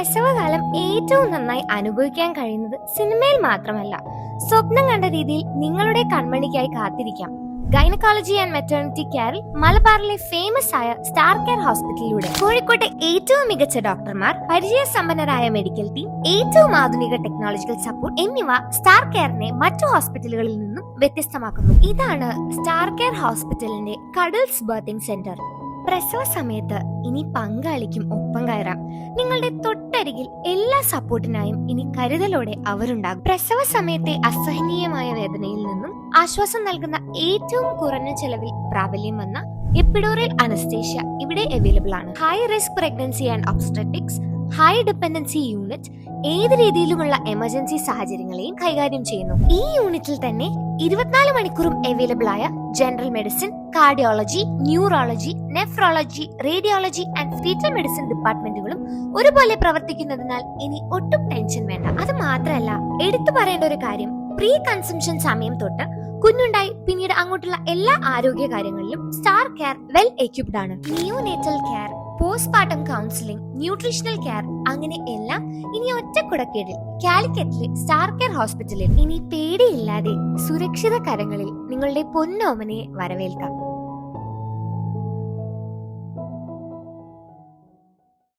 പ്രസവകാലം ഏറ്റവും നന്നായി അനുഭവിക്കാൻ കഴിയുന്നത് സിനിമയിൽ മാത്രമല്ല. സ്വപ്നം കണ്ട രീതിയിൽ നിങ്ങളുടെ കൺമണിക്കായി കാത്തിരിക്കാം. ഗൈനക്കോളജി ആൻഡ് മെറ്റേണിറ്റി കെയറിൽ മലബാറിലെ ഫേമസ് ആയ സ്റ്റാർ കെയർ ഹോസ്പിറ്റലിലൂടെ കോഴിക്കോട്ടെ ഏറ്റവും മികച്ച ഡോക്ടർമാർ പരിചയസമ്പന്നരായ മെഡിക്കൽ ടീം ഏറ്റവും ആധുനിക ടെക്നോളജിക്കൽ സപ്പോർട്ട് എന്നിവ സ്റ്റാർ കെയറിനെ മറ്റു ഹോസ്പിറ്റലുകളിൽ നിന്നും വ്യത്യസ്തമാക്കുന്നു. ഇതാണ് സ്റ്റാർ കെയർ ഹോസ്പിറ്റലിന്റെ കഡിൽസ് ബർത്തിംഗ് സെന്റർ പ്രസവ സമയത്ത് ഇനി പങ്കാളിക്കും ഒപ്പം കയറാം. നിങ്ങളുടെ തൊട്ടരികിൽ എല്ലാ സപ്പോർട്ടിനായും ഇനി കരുതലോടെ അവരുണ്ടാകും. പ്രസവ സമയത്തെ അസഹനീയമായ വേദനയിൽ നിന്നും ആശ്വാസം നൽകുന്ന ഏറ്റവും കുറഞ്ഞ ചെലവിൽ പ്രാബല്യം വന്ന എപ്പിഡോറൽ അനസ്തേഷ്യ ഇവിടെ അവൈലബിൾ ആണ്. High risk pregnancy and obstetrics high dependency unit ഏത് രീതിയിലുമുള്ള എമർജൻസി സാഹചര്യങ്ങളെയും കൈകാര്യം ചെയ്യുന്നു. ഈ യൂണിറ്റിൽ തന്നെ ഇരുപത്തിനാല് മണിക്കൂറും അവൈലബിൾ ആയ general medicine cardiology neurology nephrology radiology and fetal medicine ഡിപ്പാർട്ട്മെന്റുകളും ഒരുപോലെ പ്രവർത്തിക്കുന്നതിനാൽ ഇനി ഒട്ടും ടെൻഷൻ വേണ്ട. അത് മാത്രമല്ല എടുത്തു പറയേണ്ട ഒരു കാര്യം പ്രീ കൺസംഷൻ സമയം തൊട്ട് കുഞ്ഞുണ്ടായി പിന്നീട് അങ്ങോട്ടുള്ള എല്ലാ ആരോഗ്യ കാര്യങ്ങളിലും സ്റ്റാർ കെയർ വെൽ എക്യുപ്ഡ് ആണ്. Neonatal care postmortem counselling nutritional care അങ്ങനെ എല്ലാം ഇനി ഒറ്റ കുടക്കീഴിൽ കാലിക്കറ്റിലെ സ്റ്റാർ കെയർ ഹോസ്പിറ്റലിൽ ഇനി പേടിയില്ലാതെ സുരക്ഷിത കരങ്ങളിൽ നിങ്ങളുടെ പൊന്നോമനയെ വരവേൽക്കാം.